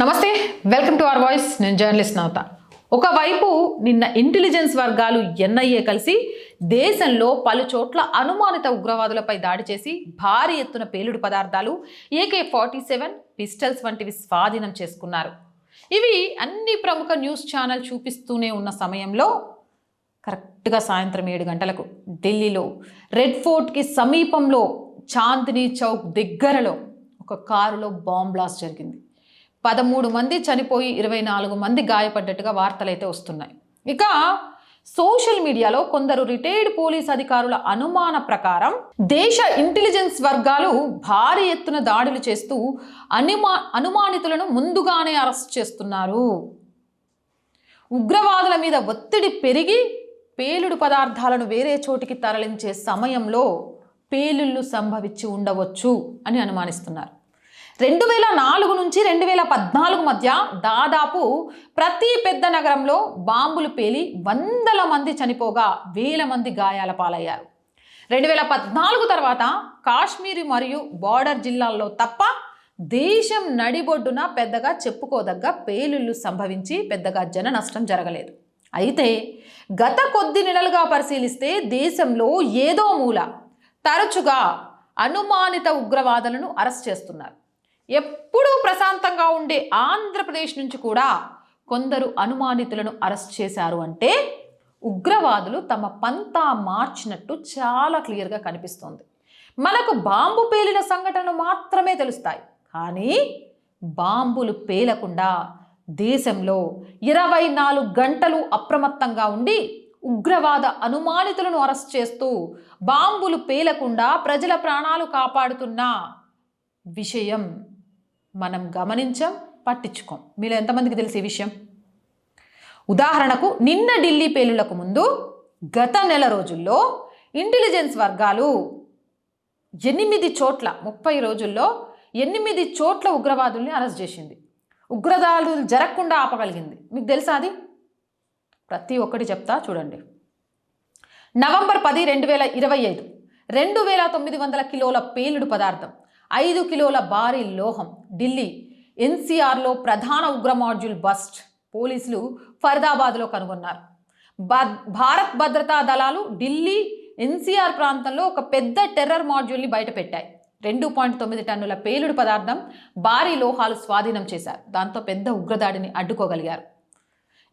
నమస్తే welcome to our voice. నేను journalist Navata. ఒకవైపు నిన్న ఇంటెలిజెన్స్ వర్గాలు ఎన్ఐఏ కలిసి దేశంలో పలు చోట్ల అనుమానిత ఉగ్రవాదులపై దాడి చేసి భారీ ఎత్తున పేలుడు పదార్థాలు ఏకే ఫార్టీ సెవెన్ పిస్టల్స్ వంటివి స్వాధీనం చేసుకున్నారు. ఇవి అన్ని ప్రముఖ న్యూస్ ఛానల్ చూపిస్తూనే ఉన్న సమయంలో కరెక్ట్గా సాయంత్రం ఏడు గంటలకు ఢిల్లీలో రెడ్ ఫోర్ట్కి సమీపంలో చాందినీ చౌక్ దగ్గరలో ఒక కారులో బాంబ్ బ్లాస్ట్ జరిగింది. పదమూడు మంది చనిపోయి ఇరవై నాలుగు మంది గాయపడ్డట్టుగా వార్తలైతే వస్తున్నాయి. ఇక సోషల్ మీడియాలో కొందరు రిటైర్డ్ పోలీస్ అధికారుల అనుమాన ప్రకారం దేశ ఇంటెలిజెన్స్ వర్గాలు భారీ ఎత్తున దాడులు చేస్తూ అనుమా అనుమానితులను ముందుగానే అరెస్ట్ చేస్తున్నారు. ఉగ్రవాదుల మీద ఒత్తిడి పెరిగి పేలుడు పదార్థాలను వేరే చోటికి తరలించే సమయంలో పేలుళ్ళు సంభవించి ఉండవచ్చు అని అనుమానిస్తున్నారు. రెండు వేల నాలుగు నుంచి రెండు వేల పద్నాలుగు మధ్య దాదాపు ప్రతి పెద్ద నగరంలో బాంబులు పేలి వందల మంది చనిపోగా వేల మంది గాయాల పాలయ్యారు. రెండు వేల పద్నాలుగు తర్వాత కాశ్మీర్ మరియు బార్డర్ జిల్లాల్లో తప్ప దేశం నడిబొడ్డున పెద్దగా చెప్పుకోదగ్గ పేలుళ్ళు సంభవించి పెద్దగా జన నష్టం జరగలేదు. అయితే గత కొద్ది నెలలుగా పరిశీలిస్తే దేశంలో ఏదో మూల తరచుగా అనుమానిత ఉగ్రవాదులను అరెస్ట్ చేస్తున్నారు. ఎప్పుడూ ప్రశాంతంగా ఉండే ఆంధ్రప్రదేశ్ నుంచి కూడా కొందరు అనుమానితులను అరెస్ట్ చేశారు అంటే ఉగ్రవాదులు తమ పంతా మార్చినట్టు చాలా క్లియర్గా కనిపిస్తోంది. మనకు బాంబు పేలిన సంఘటనలు మాత్రమే తెలుస్తాయి. కానీ బాంబులు పేలకుండా దేశంలో ఇరవై నాలుగు గంటలు అప్రమత్తంగా ఉండి ఉగ్రవాద అనుమానితులను అరెస్ట్ చేస్తూ బాంబులు పేలకుండా ప్రజల ప్రాణాలు కాపాడుతున్న విషయం మనం గమనించాం పట్టించుకోం. మీలో ఎంతమందికి తెలిసి ఈ విషయం? ఉదాహరణకు నిన్న ఢిల్లీ పేలులకు ముందు గత నెల రోజుల్లో ఇంటెలిజెన్స్ వర్గాలు ఎనిమిది చోట్ల ముప్పై రోజుల్లో ఎనిమిది చోట్ల ఉగ్రవాదుల్ని అరెస్ట్ చేసింది. ఉగ్రదాడులు జరగకుండా ఆపగలిగింది. మీకు తెలుసా అది? ప్రతి ఒక్కటి చెప్తా చూడండి. నవంబర్ పది రెండు వేల ఇరవై ఐదు. రెండు వేల తొమ్మిది వందల కిలోల పేలుడు పదార్థం. ఐదు కిలోల భారీ లోహం. ఢిల్లీ ఎన్సీఆర్లో ప్రధాన ఉగ్ర మాడ్యూల్ బస్ట్. పోలీసులు ఫరీదాబాద్లో కనుగొన్నారు. భారత్ భద్రతా దళాలు ఢిల్లీ ఎన్సీఆర్ ప్రాంతంలో ఒక పెద్ద టెర్రర్ మాడ్యూల్ని బయటపెట్టాయి. రెండు పాయింట్ తొమ్మిది టన్నుల పేలుడు పదార్థం భారీ లోహాలు స్వాధీనం చేశారు. దాంతో పెద్ద ఉగ్రదాడిని అడ్డుకోగలిగారు.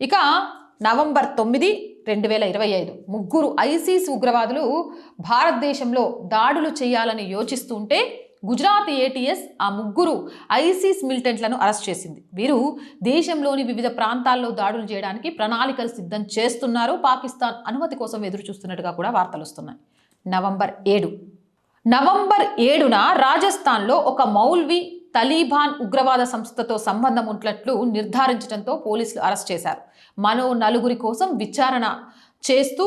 ఇక నవంబర్ తొమ్మిది రెండు వేల ఇరవై ఐదు ముగ్గురు ఐసీస్ ఉగ్రవాదులు భారతదేశంలో దాడులు చేయాలని యోచిస్తుంటే గుజరాత్ ఏటీఎస్ ఆ ముగ్గురు ఐసీస్ మిలిటెంట్లను అరెస్ట్ చేసింది. వీరు దేశంలోని వివిధ ప్రాంతాల్లో దాడులు చేయడానికి ప్రణాళికలు సిద్ధం చేస్తున్నారు. పాకిస్తాన్ అనుమతి కోసం ఎదురు చూస్తున్నట్టుగా కూడా వార్తలు వస్తున్నాయి. నవంబర్ ఏడు. నవంబర్ ఏడున రాజస్థాన్లో ఒక మౌల్వి తలీబాన్ ఉగ్రవాద సంస్థతో సంబంధం ఉన్నట్లు నిర్ధారించడంతో పోలీసులు అరెస్ట్ చేశారు. మరో నలుగురి కోసం విచారణ చేస్తూ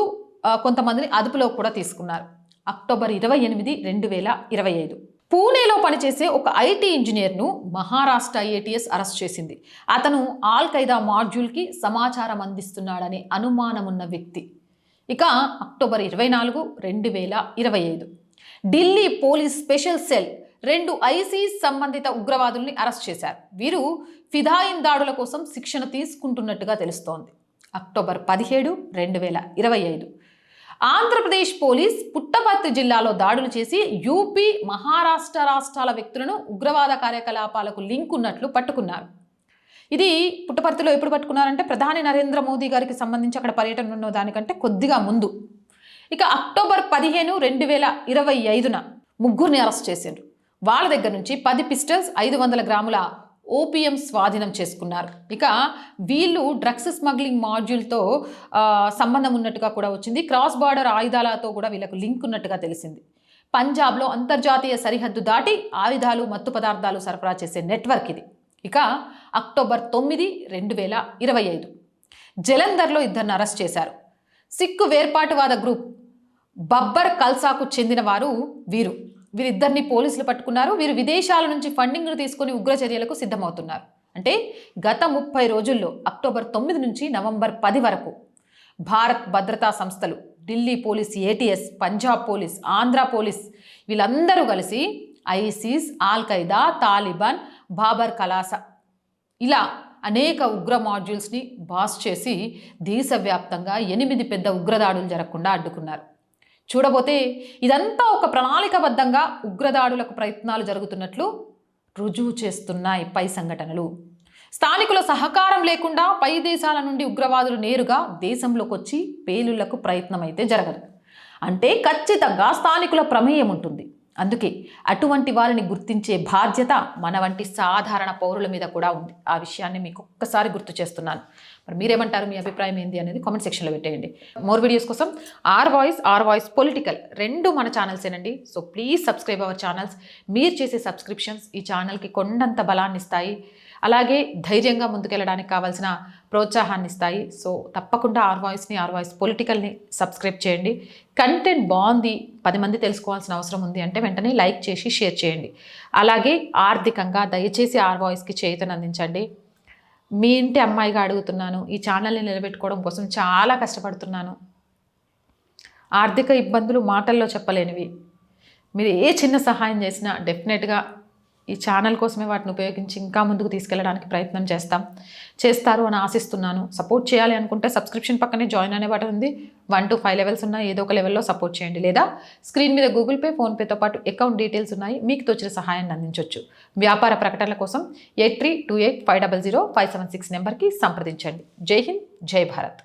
కొంతమందిని అదుపులో కూడా తీసుకున్నారు. అక్టోబర్ ఇరవై ఎనిమిది రెండు వేల ఇరవై ఐదు. పూణేలో పనిచేసే ఒక ఐటీ ఇంజనీర్ను మహారాష్ట్ర ఏటీఎస్ అరెస్ట్ చేసింది. అతను ఆల్ ఖైదా మాడ్యూల్కి సమాచారం అందిస్తున్నాడనే అనుమానమున్న వ్యక్తి. ఇక అక్టోబర్ ఇరవై నాలుగు రెండు వేల ఇరవై ఐదు. ఢిల్లీ పోలీస్ స్పెషల్ సెల్ రెండు ఐసీస్ సంబంధిత ఉగ్రవాదుల్ని అరెస్ట్ చేశారు. వీరు ఫిదాయిన్ దాడుల కోసం శిక్షణ తీసుకుంటున్నట్టుగా తెలుస్తోంది. అక్టోబర్ పదిహేడు రెండు వేల ఇరవై ఐదు. ఆంధ్రప్రదేశ్ పోలీస్ పుట్టపర్తి జిల్లాలో దాడులు చేసి యూపీ మహారాష్ట్ర రాష్ట్రాల వ్యక్తులను ఉగ్రవాద కార్యకలాపాలకు లింక్ ఉన్నట్లు పట్టుకున్నారు. ఇది పుట్టపర్తిలో ఎప్పుడు పట్టుకున్నారంటే ప్రధాని నరేంద్ర మోదీ గారికి సంబంధించి అక్కడ పర్యటన ఉన్న దానికంటే కొద్దిగా ముందు. ఇక అక్టోబర్ పదిహేను రెండు వేల ఇరవై ఐదున ముగ్గురిని అరెస్ట్ చేశారు వాళ్ళ దగ్గర నుంచి పది పిస్టల్స్ ఐదు వందల గ్రాముల ఓపీఎం స్వాధీనం చేసుకున్నారు. ఇక వీళ్ళు డ్రగ్స్ స్మగ్లింగ్ మాడ్యూల్తో సంబంధం ఉన్నట్టుగా కూడా వచ్చింది. క్రాస్ బార్డర్ ఆయుధాలతో కూడా వీళ్ళకు లింక్ ఉన్నట్టుగా తెలిసింది. పంజాబ్లో అంతర్జాతీయ సరిహద్దు దాటి ఆయుధాలు మత్తు పదార్థాలు సరఫరా చేసే నెట్వర్క్ ఇది. ఇక అక్టోబర్ తొమ్మిది రెండు వేల ఇరవై ఐదు. జలంధర్లో ఇద్దరిని అరెస్ట్ చేశారు. సిక్కు వేర్పాటువాద గ్రూప్ బబ్బర్ కల్సాకు చెందిన వారు వీరు. వీరిద్దరిని పోలీసులు పట్టుకున్నారు. వీరు విదేశాల నుంచి ఫండింగ్ను తీసుకొని ఉగ్ర చర్యలకు సిద్ధమవుతున్నారు. అంటే గత ముప్పై రోజుల్లో అక్టోబర్ తొమ్మిది నుంచి నవంబర్ పది వరకు భారత్ భద్రతా సంస్థలు Delhi police ATS Punjab police Andhra police వీళ్ళందరూ కలిసి ISIS al Qaeda Taliban Babbar Khalsa ఇలా అనేక ఉగ్ర మాడ్యూల్స్ని బాస్ చేసి దేశవ్యాప్తంగా ఎనిమిది పెద్ద ఉగ్రదాడులు జరగకుండా అడ్డుకున్నారు. చూడబోతే ఇదంతా ఒక ప్రణాళికబద్ధంగా ఉగ్రదాడులకు ప్రయత్నాలు జరుగుతున్నట్లు రుజువు చేస్తున్నాయి పై సంఘటనలు. స్థానికుల సహకారం లేకుండా పై దేశాల నుండి ఉగ్రవాదులు నేరుగా దేశంలోకి వచ్చి పేలుళ్ళకు ప్రయత్నం అయితే జరగదు. అంటే ఖచ్చితంగా స్థానికుల ప్రమేయం ఉంటుంది. అందుకే అటువంటి వారిని గుర్తించే బాధ్యత మన వంటి సాధారణ పౌరుల మీద కూడా ఉంది. ఆ విషయాన్ని మీకు ఒక్కసారి గుర్తు చేస్తున్నాను. మరి మీరేమంటారు? మీ అభిప్రాయం ఏంది అనేది కామెంట్ సెక్షన్లో పెట్టేయండి. మోర్ వీడియోస్ కోసం R voice R voice political రెండు మన ఛానల్సేనండి so please subscribe our channels మీరు చేసే సబ్స్క్రిప్షన్స్ ఈ ఛానల్కి కొండంత బలాన్ని ఇస్తాయి అలాగే ధైర్యంగా ముందుకెళ్ళడానికి కావాల్సిన ప్రోత్సాహాన్ని ఇస్తాయి సో తప్పకుండా ఆర్ వాయిస్ని ఆర్ వాయిస్ పొలిటికల్ని సబ్స్క్రైబ్ చేయండి. కంటెంట్ బాగుంది పది మంది తెలుసుకోవాల్సిన అవసరం ఉంది అంటే వెంటనే లైక్ చేసి షేర్ చేయండి. అలాగే ఆర్థికంగా దయచేసి ఆర్ వాయిస్కి చేయుతను అందించండి. మీ ఇంటి అమ్మాయిగా అడుగుతున్నాను ఈ ఛానల్ని నిలబెట్టుకోవడం కోసం చాలా కష్టపడుతున్నాను. ఆర్థిక ఇబ్బందులు మాటల్లో చెప్పలేనివి. మీరు ఏ చిన్న సహాయం చేసినా డెఫినెట్గా ఈ ఛానల్ కోసమే వాటిని ఉపయోగించి ఇంకా ముందుకు తీసుకెళ్ళడానికి ప్రయత్నం చేస్తాం. చేస్తారు అని ఆశిస్తున్నాను. సపోర్ట్ చేయాలి అనుకుంటే సబ్స్క్రిప్షన్ పక్కనే జాయిన్ అనే బటన్ ఉంది. వన్ టు ఫైవ్ లెవెల్స్ ఉన్న ఏదో ఒక లెవెల్లో సపోర్ట్ చేయండి. లేదా స్క్రీన్ మీద గూగుల్ పే ఫోన్పేతో పాటు అకౌంట్ డీటెయిల్స్ ఉన్నాయి. మీకు తోచిన సహాయాన్ని అందించవచ్చు వ్యాపార ప్రకటనల కోసం eight three two eight five double zero five seven six నెంబర్కి సంప్రదించండి. జై హింద్ జై భారత్.